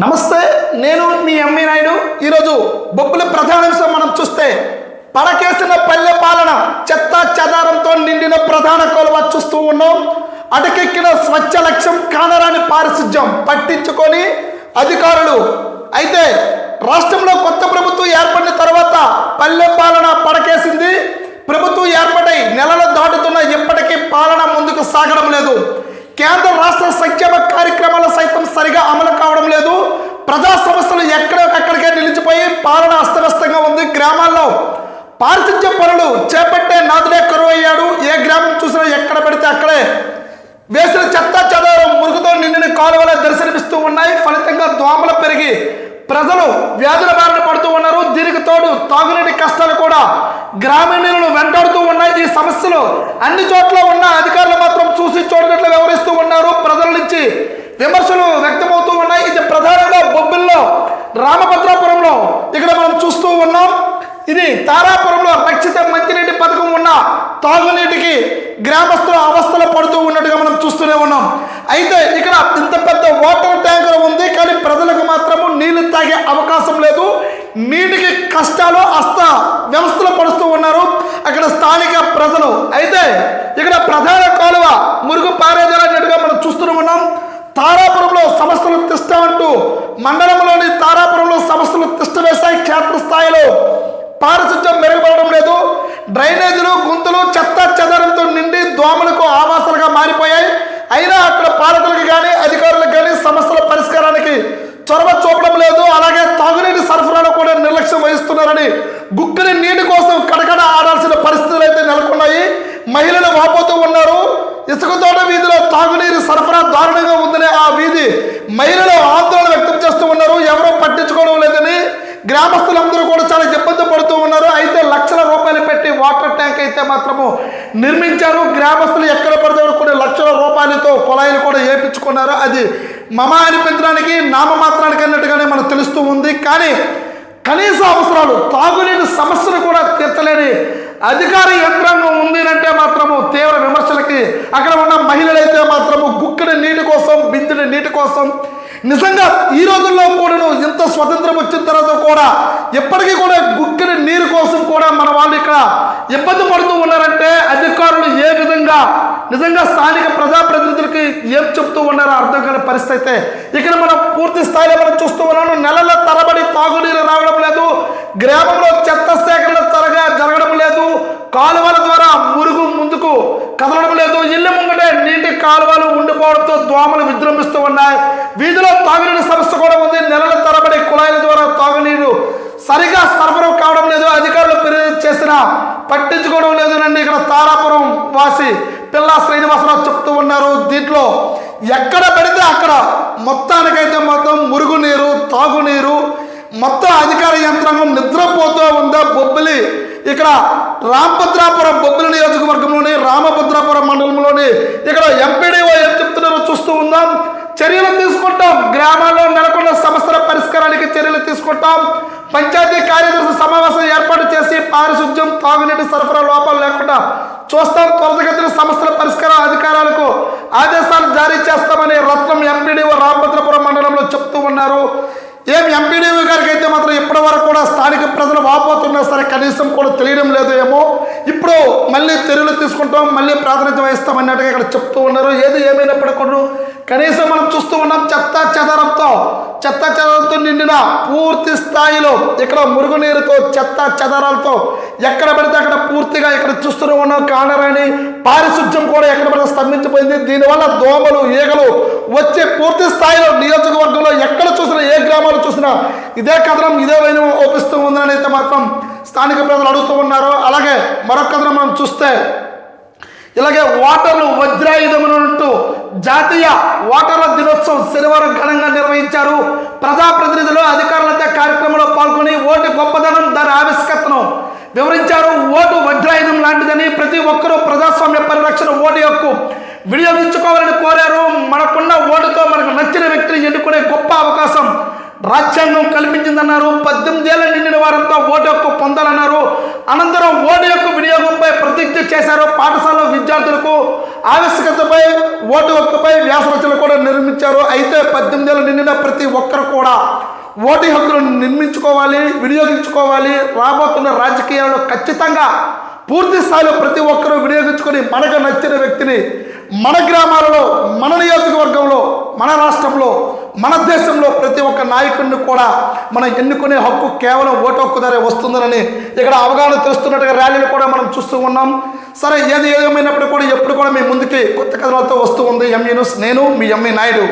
నమస్తే నేను మీ ఎమ్మె నాయుడు. ఈరోజు బొబ్బుల ప్రధానాంశం మనం చూస్తే పడకేసిన పల్లె పాలన చెత్త చెదారంతో నిండిన ప్రధాన కొలువ చూస్తూ ఉన్నాం. అటకెక్కిన స్వచ్ఛ లక్ష్యం కానరాని పారిశుధ్యం పట్టించుకొని అధికారులు అయితే రాష్ట్రంలో కొత్త ప్రభుత్వం ఏర్పడిన తర్వాత పల్లె పాలన పడకేసింది. ప్రభుత్వం ఏర్పడై నెలలు దాటుతున్న ఇప్పటికీ పాలన ముందుకు సాగడం లేదు. కేంద్ర రాష్ట్ర సంక్షేమ కార్యక్రమాలు సైతం సరిగా అమలు కావడం లేదు ప్రజా సమస్యలు ఎక్కడికక్కడికే నిలిచిపోయి పాలన అస్తవ్యస్తంగా ఉంది గ్రామాల్లో పారిశుధ్య పనులు చేపట్టే నాదుడే కరువయ్యాడు. ఏ గ్రామం చూసినా ఎక్కడ పడితే అక్కడే. వేసిన చెత్త చెదారం మురుగుతో నిండిన కాలువలే దర్శనమిస్తూ ఉన్నాయి. ఫలితంగా దోమలు పెరిగి ప్రజలు వ్యాధుల బారిన పడుతూ ఉన్నారు. దీనికి తోడు తాగునీటి కష్టాలు కూడా గ్రామీణులను వెంటాడుతూ ఉన్నాయి. ఈ సమస్యలు అన్ని చోట్ల ఉన్న అధికారులు మాత్రం చూసి చూడనట్లు వ్యవహరిస్తూ ఉన్నారు. ప్రజల నుంచి విమర్శలు వ్యక్తమవుతూ ఉన్నాయి. ఇది ప్రధానంగా బొబ్బిల్లో రామభద్రాపురంలో ఇక్కడ మనం చూస్తూ ఉన్నాం. ఇది తారాపురంలో రక్షిత మంచినీటి పథకం ఉన్న తాగునీటికి గ్రామస్తుల అవస్థలు పడుతూ ఉన్నట్టుగా మనం చూస్తూనే ఉన్నాం. అయితే ఇక్కడ ఇంత పెద్ద వాటర్ ట్యాంకర్ ఉంది కానీ ప్రజలకు మాత్రము నీళ్ళు తాగే అవకాశం లేదు. నీటికి కష్టాలు అస్త వ్యవస్థలు పడుస్తూ ఉన్నారు. అక్కడ స్థానిక ప్రజలు అయితే ఇక్కడ ప్రధాన కాలువ మురుగు పారేజాలన్నట్టుగా మనం చూస్తూనే ఉన్నాం. తారాపురంలో సమస్యలు తిష్ట అంటూ మండలంలోని తారాపురంలో సమస్యలు తిష్టవేశాయి క్షేత్రస్థాయిలో. పారిశుద్ధ్యం మెరుగుపడడం లేదు. డ్రైనేజీలు గుంతలు చెత్త చెదరంతో నిండి దోమలకు ఆవాసాలుగా మారిపోయాయి. అయినా అక్కడ పాలకులకు కానీ అధికారులకు కానీ సమస్యల పరిష్కారానికి చొరవ చూపడం లేదు. అలాగే తాగునీటి సరఫరాలో కూడా నిర్లక్ష్యం వహిస్తున్నారని గుక్కని నీటి కోసం కడకడ ఆడాల్సిన పరిస్థితులు అయితే నెలకొన్నాయి. మహిళలు వాపోతూ ఉన్నారు. ఇసుకతోట వీధిలో తాగునీరు సరఫరా దారుణంగా ఉందని ఆ వీధి మహిళలు ఆందోళన వ్యక్తం చేస్తూ ఉన్నారు. ఎవరూ పట్టించుకోవడం లేదని గ్రామస్తులందరూ కూడా చాలా ఇబ్బంది ఉన్నారు. అయితే లక్షల రూపాయలు పెట్టి వాటర్ ట్యాంక్ అయితే మాత్రము నిర్మించారు. గ్రామస్తులు ఎక్కడ పడితే కొన్ని లక్షల రూపాయలతో కుళాయిలు కూడా వేయించుకున్నారు అది మమ అనిపించడానికి నామమాత్రానికి అన్నట్టుగానే మనకు తెలుస్తూ ఉంది. కానీ కనీస అవసరాలు తాగునీటి సమస్యను కూడా తీర్చలేని అధికార యంత్రాంగం ఉంది అంటే మాత్రము తీవ్ర విమర్శలకి అక్కడ ఉన్న మహిళలైతే మాత్రము గుక్కిన నీటి కోసం బిందుడి నీటి కోసం నిజంగా ఈ రోజుల్లో కూడాను ఇంత స్వతంత్రం వచ్చిన తర్వాత కూడా ఎప్పటికీ కూడా గుక్కిడి నీరు కోసం కూడా మన వాళ్ళు ఇక్కడ ఇబ్బంది పడుతూ ఉన్నారంటే అధికారులు ఏ విధంగా నిజంగా స్థానిక ప్రజాప్రతినిధులకి ఏం చెప్తూ ఉన్నారో అర్థం కాని పరిస్థితి అయితే ఇక్కడ మనం పూర్తి స్థాయిలో మనం చూస్తూ ఉన్నాము నెలల తరబడి తాగునీరు రావడం లేదు. గ్రామంలో చెత్త సేకరణ త్వరగా జరగడం లేదు. కాలువల ద్వారా మురుగు ముందుకు కదలడం లేదు. ఇల్లు ముంగటే నీటి కాలువలు ఉండిపోవడంతో దోమలు విజృంభిస్తూ ఉన్నాయి. వీధిలో తాగునీరు సమస్య కూడా ఉంది. నెలల తరబడి కుళాయిల ద్వారా తాగునీరు సరిగా సరఫరా కావడం లేదు. అధికారులు ఫిర్యాదు చేసినా పట్టించుకోవడం లేదు నండి ఇక్కడ తారాపురం వాసి పిల్లా శ్రీనివాసరావు చెప్తూ ఉన్నారు. దీంట్లో ఎక్కడ పెడితే అక్కడ మొత్తానికైతే మొత్తం మురుగునీరు తాగునీరు మొత్తం అధికార యంత్రాంగం నిద్రపోతూ ఉందా బొబ్బిలి? ఇక్కడ రామభద్రాపురం బొబ్బిలి నియోజకవర్గంలోని రామభద్రాపురం మండలంలోని ఇక్కడ ఎంపీడీఓ ఏం చెప్తున్నారో చూస్తూ ఉందాం. చర్యలు తీసుకుంటాం. గ్రామాల్లో నెలకొన్న సమస్యల పరిష్కారానికి చర్యలు తీసుకుంటాం. పంచాయతీ కార్యదర్శి సమావేశం ఏర్పాటు చేసి పారిశుద్ధ్యం తాగునీటి సరఫరా లోపాలు లేకుండా చూస్తాం. త్వరతగతిన సమస్యల పరిష్కార అధికారాలకు ఆదేశాలు జారీ చేస్తాం రత్నం ఎంపీడీఓ రామభద్రపురం మండలంలో చెప్తూ ఉన్నారు ఏం ఎంపీడీఓ గారికి అయితే మాత్రం ఇప్పటి వరకు కూడా స్థానిక ప్రజలు వాపోతున్నా సరే కనీసం కూడా తెలియడం లేదు ఏమో. ఇప్పుడు మళ్ళీ చర్యలు తీసుకుంటాం మళ్ళీ ప్రాధాన్యత వహిస్తాం అన్నట్టుగా ఇక్కడ చెప్తూ ఉన్నారు. ఏది ఏమైనప్పటికీ కనీసం మనం చూస్తూ ఉన్నాం చెత్త చెదరంతో చెత్త చెదరంతో నిండిన పూర్తి స్థాయిలో ఇక్కడ మురుగునీరుతో చెత్త చెదరాలతో ఎక్కడ పడితే అక్కడ పూర్తిగా ఇక్కడ చూస్తూనే ఉన్నాం. కానరాని పారిశుధ్యం కూడా ఎక్కడ పడితే స్తంభించిపోయింది. దీనివల్ల దోమలు ఈగలు వచ్చే పూర్తి స్థాయిలో నియోజక ఎక్కడ చూసినా ఏ గ్రామాలు చూసినా ఇదే కథనం ఇదే వైనం ఓపిస్తూ ఉందని అయితే మాత్రం స్థానిక ప్రజలు అడుగుతూ ఉన్నారు? అలాగే మరొక కథనం మనం చూస్తే ఇలాగే ఓటర్లు వజ్రాయుధమునంటూ జాతీయ ఓటర్ల దినోత్సవం శనివారం ఘనంగా నిర్వహించారు. ప్రజాప్రతినిధులు అధికారులతో కార్యక్రమంలో పాల్గొని ఓటు గొప్పదనం దాని ఆవిష్కతను వివరించారు. ఓటు వజ్రాయుధం లాంటిదని ప్రతి ఒక్కరూ ప్రజాస్వామ్య పరిరక్షణ ఓటు యొక్క వినియోగించుకోవాలని కోరారు. మనకున్న ఓటుతో మనకు నచ్చిన వ్యక్తిని ఎన్నుకునే గొప్ప అవకాశం రాజ్యాంగం కల్పించిందన్నారు. పద్దెనిమిది ఏళ్ళ నిండిన వారంతా ఓటు హక్కు పొందాలన్నారు. అనంతరం ఓటు యొక్క వినియోగంపై ప్రతిజ్ఞ చేశారు పాఠశాల విద్యార్థులకు. ఆవశ్యకతపై ఓటు హక్కుపై వ్యాసరచనలు కూడా నిర్మించారు. అయితే పద్దెనిమిదేళ్ళు నిండిన ప్రతి ఒక్కరు కూడా ఓటు హక్కులను నిర్మించుకోవాలి వినియోగించుకోవాలి. రాబోతున్న రాజకీయాల్లో ఖచ్చితంగా పూర్తి స్థాయిలో ప్రతి ఒక్కరూ వినియోగించుకొని మనకు నచ్చిన వ్యక్తిని మన గ్రామాలలో మన నియోజకవర్గంలో మన రాష్ట్రంలో మన దేశంలో ప్రతి ఒక్క నాయకుడిని కూడా మనం ఎన్నుకునే హక్కు కేవలం ఓటు హక్కు ధరే వస్తుందని ఇక్కడ అవగాహన తెలుస్తున్నట్టుగా ర్యాలీలు కూడా మనం చూస్తూ ఉన్నాం. సరే ఏది ఏమైనప్పుడు కూడా ఎప్పుడు కూడా మీ ముందుకి కొత్త కథలతో వస్తూ ఉంది. ఎంఈ న్యూస్ నేను మీ ఎంఈ నాయుడు